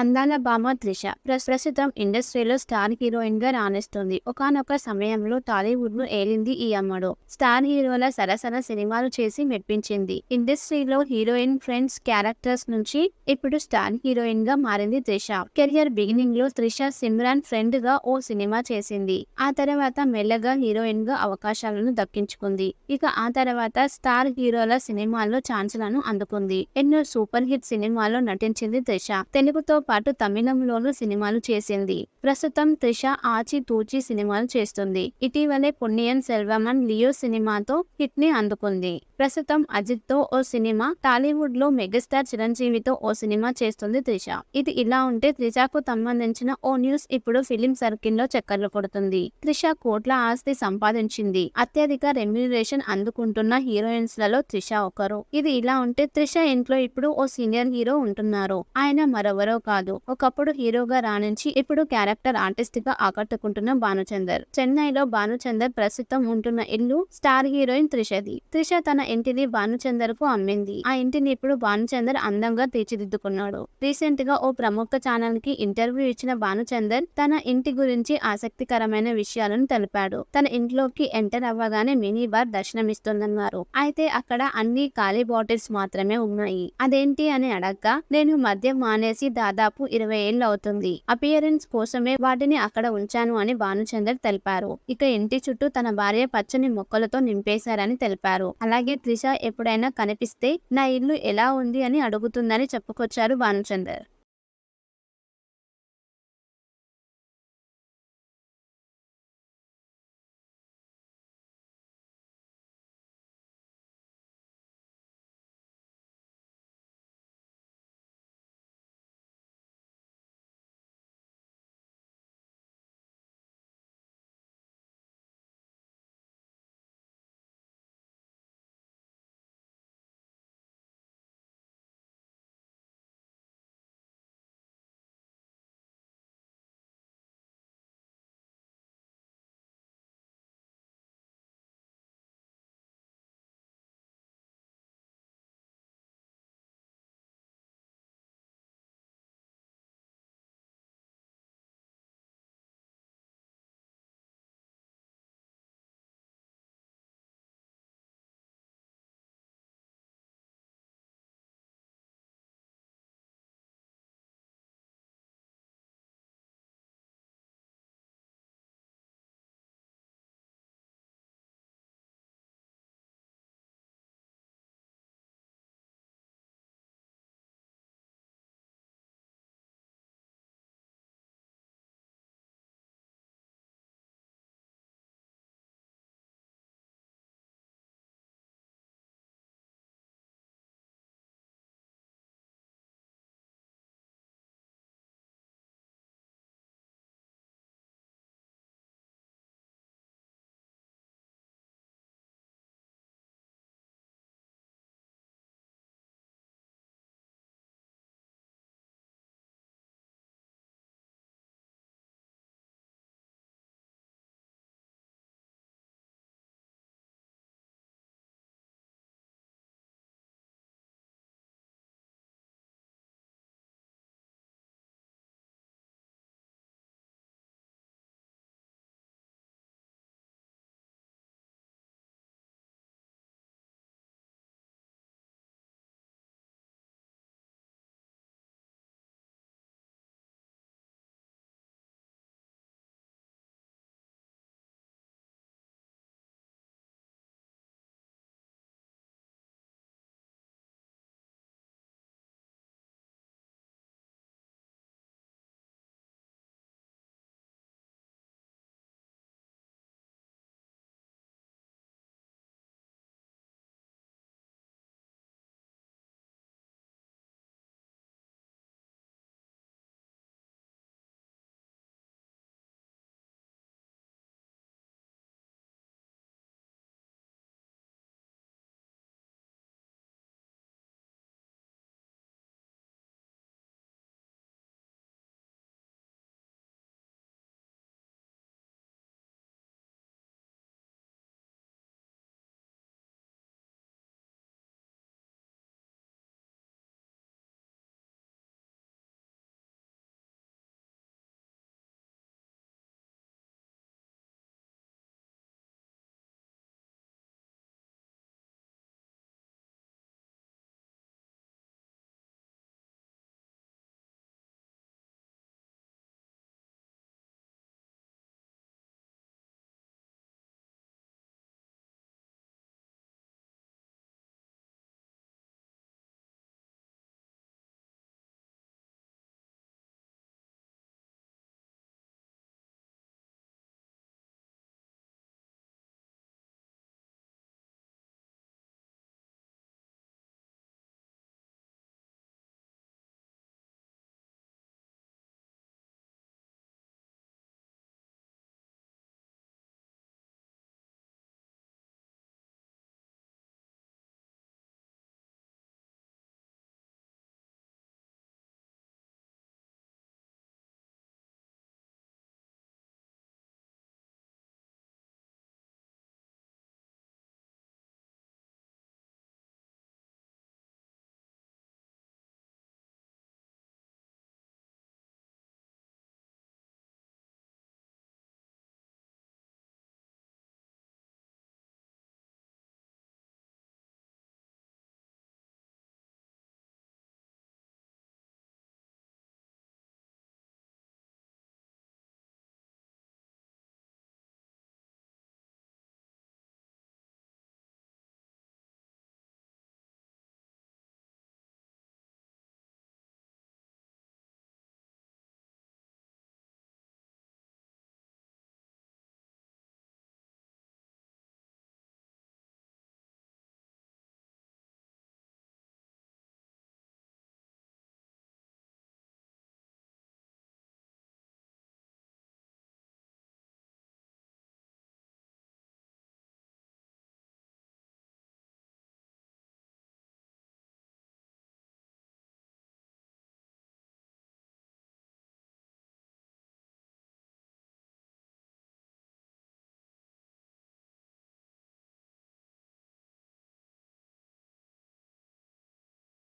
అందాల భామ త్రిష. ప్రస్తుతం ఇండస్ట్రీలో స్టార్ హీరోయిన్గా రాణిస్తుంది. ఒకానొక సమయంలో టాలీవుడ్ను ఏలింది ఈ అమ్మడు. స్టార్ హీరోల సరసన సినిమాలు చేసి మెప్పించింది. ఇండస్ట్రీలో హీరోయిన్ ఫ్రెండ్స్ క్యారెక్టర్స్ నుంచి ఇప్పుడు స్టార్ హీరోయిన్గా మారింది త్రిష. కెరియర్ బిగినింగ్లో త్రిష సిమ్రాన్ ఫ్రెండ్గా ఓ సినిమా చేసింది. ఆ తర్వాత మెల్లగా హీరోయిన్గా అవకాశాలను దక్కించుకుంది. ఇక ఆ తర్వాత స్టార్ హీరోల సినిమాల్లో ఛాన్సులను అందుకుంది. ఎన్నో సూపర్ హిట్ సినిమాల్లో నటించింది త్రిష. తెలుగుతో పాటు తమిళంలోనూ సినిమాలు చేసింది. ప్రస్తుతం త్రిష ఆచి తూచి సినిమాలు చేస్తుంది. ఇటీవలే పుణ్యన్ సెల్వమన్ లియో సినిమాతో హిట్ని అందుకుంది. ప్రస్తుతం అజిత్తో ఓ సినిమా టాలీవుడ్లో మెగాస్టార్ చిరంజీవితో ఓ సినిమా చేస్తుంది త్రిష. ఇది ఇలా ఉంటే త్రిషకు సంబంధించిన ఓ న్యూస్ ఇప్పుడు ఫిలిం సర్కిల్లో చక్కర్లు కొడుతుంది. త్రిష కోట్ల ఆస్తి సంపాదించింది. అత్యధిక రెమ్యునరేషన్ అందుకుంటున్న హీరోయిన్స్లలో త్రిష ఒకరు. ఇది ఇలా ఉంటే త్రిష ఇంట్లో ఇప్పుడు ఓ సీనియర్ హీరో ఉంటున్నారు. ఆయన మరెవరో కాదు. ఒకప్పుడు హీరోగా రాణించి ఇప్పుడు క్యారెక్టర్ ఆర్టిస్ట్గా ఆకట్టుకుంటున్న భానుచందర్. చెన్నైలో భానుచందర్ ప్రస్తుతం ఉంటున్న ఇల్లు స్టార్ హీరోయిన్ త్రిషది. త్రిష తన ఇంటిని భానుచందర్కు అమ్మింది. ఆ ఇంటిని ఇప్పుడు భానుచందర్ అందంగా తీర్చిదిద్దుకున్నాడు. రీసెంట్గా ఓ ప్రముఖ ఛానల్కి ఇంటర్వ్యూ ఇచ్చిన భానుచందర్ తన ఇంటి గురించి ఆసక్తికరమైన విషయాలను తెలిపాడు. తన ఇంట్లోకి ఎంటర్ అవ్వగానే మినీ బార్ దర్శనమిస్తుందన్నారు. అయితే అక్కడ అన్ని ఖాళీ బాటిల్స్ మాత్రమే ఉన్నాయి. అదేంటి అని అడగ్గా నేను మద్యం మానేసి దాదాపు ఇరవై ఏళ్ళు అవుతుంది. అపియరెన్స్ కోసమే వాటిని అక్కడ ఉంచాను అని భానుచందర్ తెలిపారు. ఇక ఇంటి చుట్టూ తన భార్య పచ్చని మొక్కలతో నింపేశారని తెలిపారు. అలాగే త్రిష ఎప్పుడైనా కనిపిస్తే నా ఇల్లు ఎలా ఉంది అని అడుగుతుందని చెప్పుకొచ్చారు భానుచందర్.